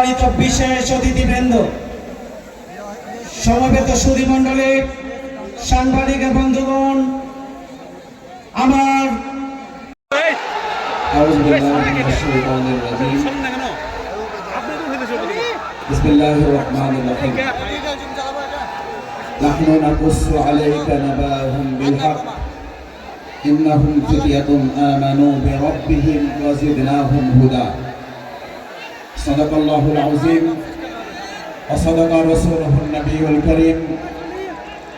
সম্মানিত বিশেষ অতিথিবৃন্দ সমবেত সুধী মণ্ডলী সাংবাদিক বন্ধুগণ আমার أعوذ بالله من الشيطان الرجيم بسم الله الرحمن الرحيم نحن نقص عليك نباهم بالحق إنهم فتية آمنوا بربهم وزدناهم هدى صدق الله العظيم وصدق رسوله النبي الكريم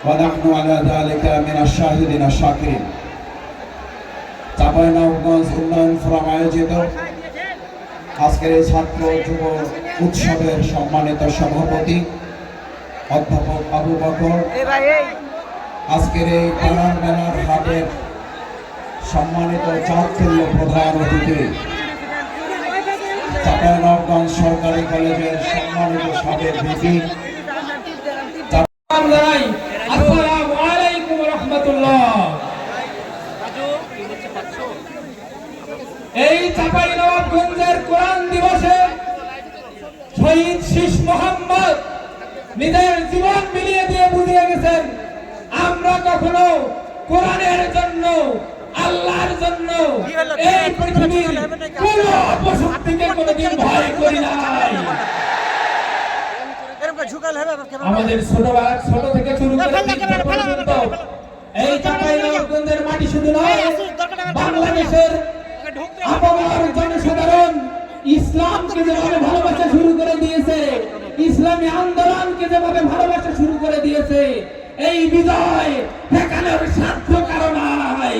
ونحن على ذلك من الشاهدين الشاكرين চাঁপাইনবাবগঞ্জ উন্নয়ন ফোরাম আয়োজিত আজকের এই ছাত্র যুব উৎসবের সম্মানিত সভাপতি অধ্যাপক আবু বকর আজকের এই পাড়ার মেলার হাটের সম্মানিত চাঁদতুল্য প্রধান অতিথি চাঁপাইনবাবগঞ্জ সরকারি কলেজের সম্মানিত সাবেক ভিপি। কোরআন দিবসে শহীদ মোহাম্মদ জীবন মিলিয়ে দিয়ে বুঝিয়ে গেছেন, আমরা কখনো কোরআনের জন্য আল্লাহর জন্য। এই পৃথিবীর কোন অপশক্তিকে কোনোদিন ভয় করি নাই। আমাদের ছোটবেলা ছোট থেকে শুরু করে পর্যন্ত এই চাঁপাইনবাবগঞ্জের মাটি শুধু নয় বাংলাদেশের আপামর জনসাধারণ ইসলামকে যেভাবে ভালোবাসা শুরু করে দিয়েছে ইসলামী আন্দোলনকে যেভাবে ভালোবাসা শুরু করে দিয়েছে এই বিজয় ঠেকানোর সাধ্য কারণ নাই।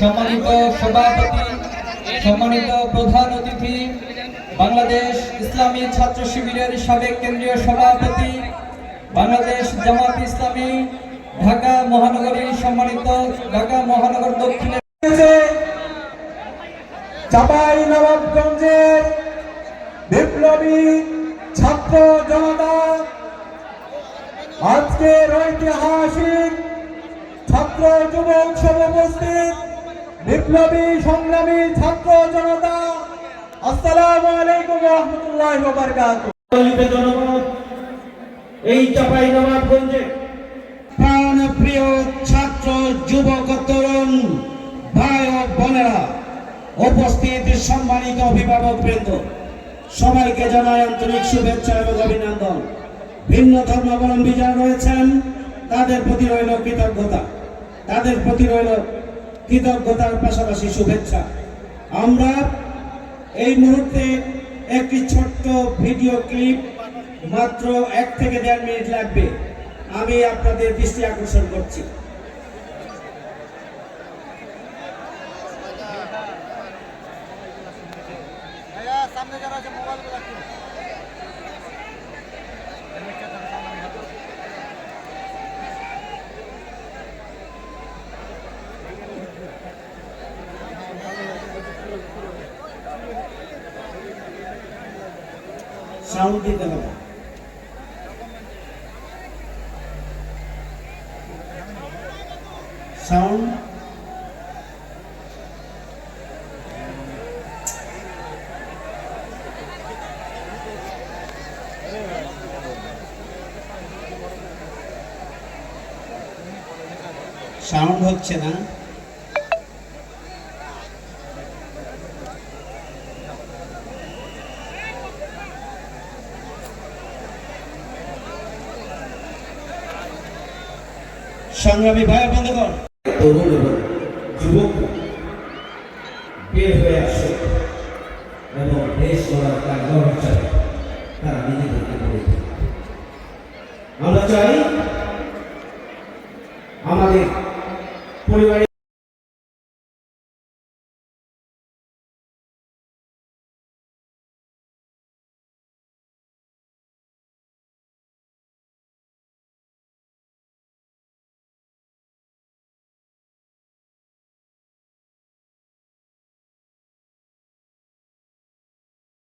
সম্মানিত সভাপতি, সম্মানিত প্রধান অতিথি, বাংলাদেশ ইসলামী ছাত্র শিবিরের সাবেক কেন্দ্রীয় সভাপতি, বাংলাদেশ জামাত ইসলামী, ঢাকা মহানগরী সম্মানিত ঢাকা মহানগর দক্ষিণের চাপাই নবাবগঞ্জের বিপ্লবী ছাত্র জনতা। আজকের ঐতিহাসিক ছাত্র যুব উৎসব উপস্থিত। বিপ্লবী, সংগ্রামী ছাত্র জনতা, আসসালামু আলাইকুম রহমতুল্লাহ বারকাত জনগণ, এই চাপাই নবাবগঞ্জে প্রাণ প্রিয় ছাত্র, যুবক তরুণ, ভাই ও বোনেরা, উপস্থিত সম্মানিত অভিভাবক বৃন্দ, সবাইকে জানাই আন্তরিক শুভেচ্ছা এবং অভিনন্দন। ভিন্ন ধর্মাবলম্বী যারা রয়েছেন, তাদের প্রতি রইল কৃতজ্ঞতা, তাদের প্রতি রইল কৃতজ্ঞতার পাশাপাশি শুভেচ্ছা। আমরা এই মুহূর্তে একটি ছোট্ট ভিডিও ক্লিপ মাত্র এক থেকে দেড় মিনিট লাগবে। আমি আপনাদের দৃষ্টি আকর্ষণ করছি। সাউন্ড দিতে হবে সাউন্ড। সাউন্ড হচ্ছে না। সংগ্রামী ভাই বন্ধুগণ, তরুণ এবং যুবক বের হয়ে আসে এবং দেশ গড়ার তার লড়াই চাই তারা নিজেদেরকে আমরা চাই